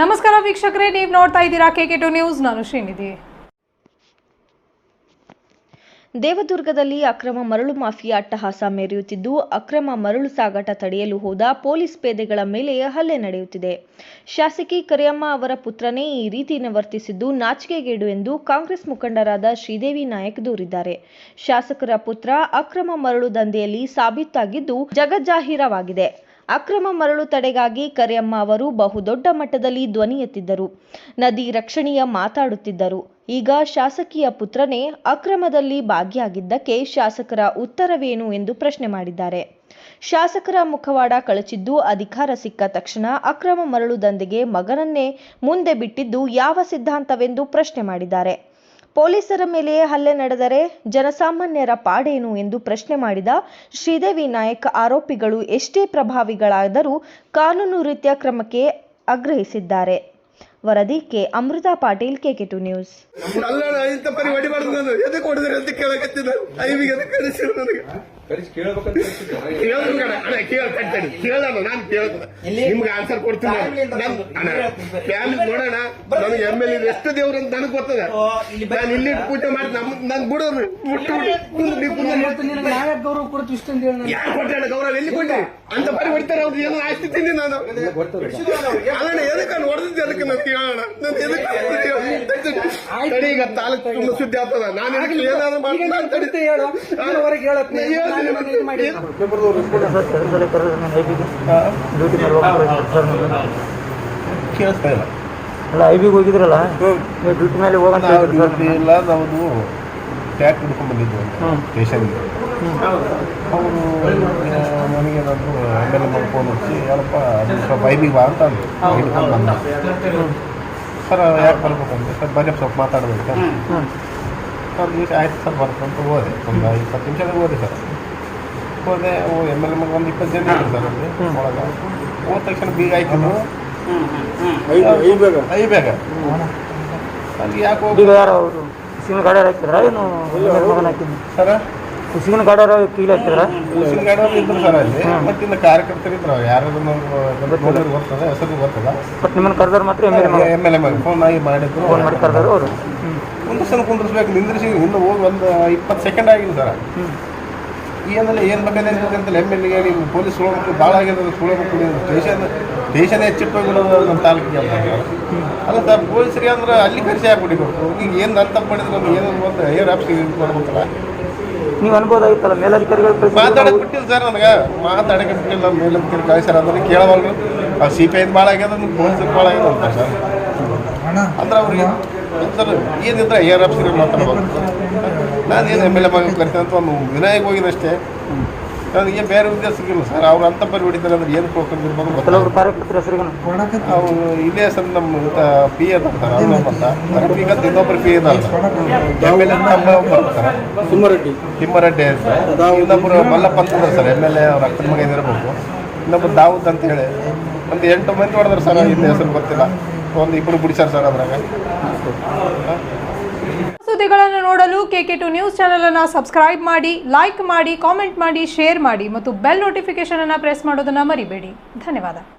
ನಮಸ್ಕಾರ ವೀಕ್ಷಕರೇ, ನೀವು ನೋಡ್ತಾ ಇದ್ದೀರಾ ಕೆ ಟು ನ್ಯೂಸ್. ನಾನು ಶ್ರೀನಿಧಿ. ದೇವದುರ್ಗದಲ್ಲಿ ಅಕ್ರಮ ಮರಳು ಮಾಫಿಯಾ ಅಟ್ಟಹಾಸ ಮೆರೆಯುತ್ತಿದ್ದು, ಅಕ್ರಮ ಮರಳು ಸಾಗಾಟ ತಡೆಯಲು ಹೋದ ಪೊಲೀಸ್ ಪೇದೆಗಳ ಮೇಲೆ ಹಲ್ಲೆ ನಡೆಯುತ್ತಿದೆ. ಶಾಸಕಿ ಕರಿಯಮ್ಮ ಅವರ ಪುತ್ರನೇ ಈ ರೀತಿ ವರ್ತಿಸಿದ್ದು ನಾಚಿಕೆಗೇಡು ಎಂದು ಕಾಂಗ್ರೆಸ್ ಮುಖಂಡರಾದ ಶ್ರೀದೇವಿ ನಾಯಕ್ ದೂರಿದ್ದಾರೆ. ಶಾಸಕರ ಪುತ್ರ ಅಕ್ರಮ ಮರಳು ದಂಧೆಯಲ್ಲಿ ಸಾಬೀತಾಗಿದ್ದು ಜಗಜ್ಜಾಹೀರವಾಗಿದೆ. ಅಕ್ರಮ ಮರಳು ತಡೆಗಾಗಿ ಕರಿಯಮ್ಮ ಅವರು ಬಹುದೊಡ್ಡ ಮಟ್ಟದಲ್ಲಿ ಧ್ವನಿ ಎತ್ತಿದ್ದರು. ನದಿ ರಕ್ಷಣೆಯ ಮಾತಾಡುತ್ತಿದ್ದರು. ಈಗ ಶಾಸಕಿಯ ಪುತ್ರನೇ ಅಕ್ರಮದಲ್ಲಿ ಭಾಗಿಯಾಗಿದ್ದಕ್ಕೆ ಶಾಸಕರ ಉತ್ತರವೇನು ಎಂದು ಪ್ರಶ್ನೆ ಮಾಡಿದ್ದಾರೆ. ಶಾಸಕರ ಮುಖವಾಡ ಕಳಚಿದ್ದು ಅಧಿಕಾರ ಸಿಕ್ಕ ತಕ್ಷಣ ಅಕ್ರಮ ಮರಳು ದಂಧೆಗೆ ಮಗನನ್ನೇ ಮುಂದೆ ಬಿಟ್ಟಿದ್ದು ಯಾವ ಸಿದ್ಧಾಂತವೆಂದು ಪ್ರಶ್ನೆ ಮಾಡಿದ್ದಾರೆ. ಪೊಲೀಸರ ಮೇಲೆಯೇ ಹಲ್ಲೆ ನಡೆದರೆ ಜನಸಾಮಾನ್ಯರ ಪಾಡೇನು ಎಂದು ಪ್ರಶ್ನೆ ಮಾಡಿದ ಶ್ರೀದೇವಿ ನಾಯಕ್, ಆರೋಪಿಗಳು ಎಷ್ಟೇ ಪ್ರಭಾವಿಗಳಾದರೂ ಕಾನೂನು ರೀತಿಯ ಕ್ರಮಕ್ಕೆ ಆಗ್ರಹಿಸಿದ್ದಾರೆ. ವರದಿ K. Amrita Patil KK news. ಕೇಳಲ್ಲ ನಾನು ಕೇಳ್ತದ ನಿಮ್ಗೆ ಆನ್ಸರ್ ಕೊಡ್ತೀನಿ. ಫ್ಯಾಮಿಲಿ ನೋಡೋಣ. ನನಗೆ ಎಂ ಎಲ್ ಎ ಎಷ್ಟು ದೇವ್ರು ಅಂತ ನನಗೆ ಗೊತ್ತದ. ನಾನು ಇಲ್ಲಿ ಪೂಜೆ ಮಾಡಿ ನಮ್ ನನ್ ಬಿಡೋರು ಗೌರವ ಕೊಡ್ತು ನಾನು. ಯಾರು ಕೊಟ್ಟೆ ಗೌರವ ಎಲ್ಲಿ ಕೊಟ್ಟೆ ಅಂತ ಬರೀ ಹೊಡಿತಾರೆ ಅವ್ರು ಏನೋ ಆಸ್ತಿ ತಿಂದಿ ನಾನು. ಅಲ್ಲಣ್ಣ ಎದಕ್ಕೆ ನಾನು ಹೊಡೆದಿದ್ದೆ? ಅದಕ್ಕೆ ನಾನು ಕೇಳೋಣ? ನಾನು ಎದಕ್ಕೆ ಈಗ ತಾಲೂಕು ಸುದ್ದಿ ಆಗ್ತದ. ನಾನು ಏನಾದ್ರು ಮಾಡ್ತೀನಿ ಹೇಳು. ಇಲ್ಲಿವರೆಗೆ ಕೇಳಿಸ್ತಾ ಇಲ್ಲ. ಅಲ್ಲ ಐ ಬಿಗೆ ಹೋಗಿದ್ರಲ್ಲ? ನೀವು ಡ್ಯೂಟಿ ಮೇಲೆ ಹೋಗೋಣ ಡ್ಯೂಟಿ ಇಲ್ಲ ನಾವು ಟ್ಯಾಕ್ ಹಿಡ್ಕೊಂಡ್ ಬಂದಿದ್ವು ಸ್ಟೇಷನ್ಗೆ ಅವರು ನನಗೆ ನಾನು ಆಮೇಲೆ ಮಾಡಿ ಫೋನ್ ಹಚ್ಚಿ ಏನಪ್ಪ ಅದು ಸ್ವಲ್ಪ ಐಬಿಗೆ ಬಾ ಅಂತ ಅಂದರು. ಹಿಡ್ಕೊಂಡು ಬಂದ ಸರ್ ಯಾಕೆ ಬರ್ಬೇಕಂದ್ರೆ ಸರ್ ಬರೀ ಸ್ವಲ್ಪ ಮಾತಾಡ್ಬೇಕು ಸರ್ ಆಯ್ತು ಸರ್ ಬರ್ತಂತ ಹೋದೆ. ಒಂದು ಇಪ್ಪತ್ತು ನಿಮಿಷದಾಗ ಹೋದೆ ಸರ್. ಹೋದೆ ಓ ಎಂ ಎಲ್ ಎಮ್ಗೆ ಒಂದು ಇಪ್ಪತ್ತು ಜನ ಇರ್ತಾರೆ ಸರ್ ಅಲ್ಲಿ ಒಳಗೆ. ಹೋದ ತಕ್ಷಣ ಬೀಗ ಹಾಕಿದ್ರು ಐ ಬೇಗ? ಅಲ್ಲಿ ಯಾಕೆ ಹೋಗಿ ಅವರು? ಕುಸಿನ ಗಾಡಿಯಾರು ಹಾಕಿದ್ರ ಏನು? ಮಗನ ಹಾಕಿದ್ರು ಸರ? ಕುಸಿನ ಗಾಡಿಯಾರು ಕೀಲಿ ಹಾಕಿದ್ರ? ಮುಸ್ಲಿಂ ಗಾಡಿಯವರು ಇದ್ರು ಸರ್ ಅಲ್ಲಿ ಮತ್ತೆ ಇನ್ನು ಕಾರ್ಯಕರ್ತರು ಇದ್ರು. ಅವ್ರು ಯಾರು ಗೊತ್ತದ? ಹೆಸರು ಗೊತ್ತದ? ಬಟ್ ನಿಮ್ಮನ್ನು ಕರೆದ್ರ ಮಾತ್ರ M L A M L A phone ಆಗಿ ಮಾಡಿದ್ರು. ಫೋನ್ ಮಾಡಿ ಕರೆದ್ರು ಅವರು. ಸಲ ಕುಂದ್ರಿಸ್ಬೇಕು. ನಿಂದ್ರಿಸಿ ಇನ್ನು ಹೋಗಿ ಒಂದು ಇಪ್ಪತ್ತು ಸೆಕೆಂಡ್ ಆಗಿಲ್ಲ ಸರ್. ಏನೆಲ್ಲ ಏನು ಬೇಕಾದ್ರೆ ಅಂತ ಎಂ ಎಲ್ ಎ ನೀವು ಪೊಲೀಸ್ ಸುಳಬೇಕು ಭಾಳ ಆಗ್ಯದ ಸುಳಬೇಕು ದೇಶ ಸ್ಟೇಷನ್ ಸ್ಟೇಷನ್ ಹೆಚ್ಚಿಟ್ಟೋಗಿರೋದು ನಮ್ಮ ತಾಲೂಕಿಗೆ ಅಂತ ಅಲ್ಲ ಸರ್ ಪೊಲೀಸರಿಗೆ ಅಂದ್ರೆ ಅಲ್ಲಿ ಖರ್ಚೆ ಹಾಕ್ಬಿಟ್ಟಿಬೇಕು ಈಗ ಏನು ಅಂತ ಮಾಡಿದ್ರು ಮಾಡಿದ್ರೆ ನಮ್ಗೆ ಏನು ಬಂದು ಏರ್ ಆಫೀಸಿಗೆ ಇದು ಮಾಡ್ಬೇಕಲ್ಲ ನೀವು ಅನ್ಬೋದಾಗಿತ್ತಲ್ಲ ಮೇಲಧಿಕಾರಿಗಳು ಮಾತಾಡಕ್ಕೆ ಬಿಟ್ಟಿಲ್ಲ ಸರ್ ನನಗೆ. ಮಾತಾಡಕ್ಕೆ ಬಿಟ್ಟಿಲ್ಲ ಮೇಲಧಿಕಾರಿ ಕಾಯಿ ಸರ್ ಅಂದ್ರೆ ಕೇಳವಲ್ರು ಆ ಸಿ ಪಿ ಐದು ಭಾಳ ಆಗ್ಯದ ಪೊಲೀಸರು ಭಾಳ ಆಗ್ಯದ ಅಂತ ಸರ್. ಅಂದ್ರೆ ಅವ್ರಿಗೆ ಸರ್ ಏನಿದ್ರೆ ಏರ್ ಆಫೀಸರ್ ಮಾತಾಡ್ಬೋದು. ನಾನು ಏನು ಎಂ ಎಲ್ ಎ ಮಗ ಕರಿತೀನಿ ಅಂತ ಒಂದು ವಿನಾಯಕ ಹೋಗಿದಷ್ಟೇ ನನಗೆ ಬೇರೆ ಉದ್ದೇಶ ಸಿಗಿಲ್ಲ ಸರ್. ಅವ್ರು ಅಂತ ಪರಿ ಹೊಡಿತಾರೆ ಅಂದ್ರೆ ಏನು ಕೊಡ್ಕೊಂಡಿರ್ಬೋದು ಅವ್ರು ಇಲ್ಲೇ ಸರ್ ನಮ್ಮ ಪಿ ಎ ಬರ್ತಾರೆ ಅವ್ರು ಅಂತ ಇನ್ನೊಬ್ಬರು ಪಿ ಎದ ಎಂ ಎಲ್ ಎ ಬರ್ತಾರೆ. ತಿಮ್ಮರೆಡ್ಡಿ. ತಿಮ್ಮರೆಡ್ಡಿ ಸರ್ ಇನ್ನೊಬ್ಬರು ಮಲ್ಲಪ್ಪ ಅಂತಂದ್ರೆ ಸರ್. ಎಂ ಎಲ್ ಎ ಅವ್ರ ಅಕ್ಕನ ಮಗ ಇದಿರ್ಬೇಕು ಇನ್ನೊಬ್ಬರು ದಾವೂದ್ ಅಂತ ಹೇಳಿ. ಒಂದು ಎಂಟು ಮಂದಿ ಹೊಡೆದ್ರು ಸರ್ ಇನ್ನು ಹೆಸರು ಗೊತ್ತಿಲ್ಲ. ಒಂದು ಇಬ್ಬರು ಬಿಡಿಸ್ಯಾರ ಸರ್ ಅದ್ರಾಗ. ಸುದ್ದಿಗಳನ್ನು ನೋಡಲು ಕೆ ಟು ನ್ಯೂಸ್ ಚಾನೆಲ್ ಅನ್ನು ಸಬ್ಸ್ಕ್ರೈಬ್ ಮಾಡಿ ಲೈಕ್ ಮಾಡಿ ಕಾಮೆಂಟ್ ಮಾಡಿ ಶೇರ್ ಮಾಡಿ ಮತ್ತು ಬೆಲ್ ನೋಟಿಫಿಕೇಶನ್ ಅನ್ನು ಪ್ರೆಸ್ ಮಾಡೋದನ್ನ ಮರಿಬೇಡಿ. ಧನ್ಯವಾದ.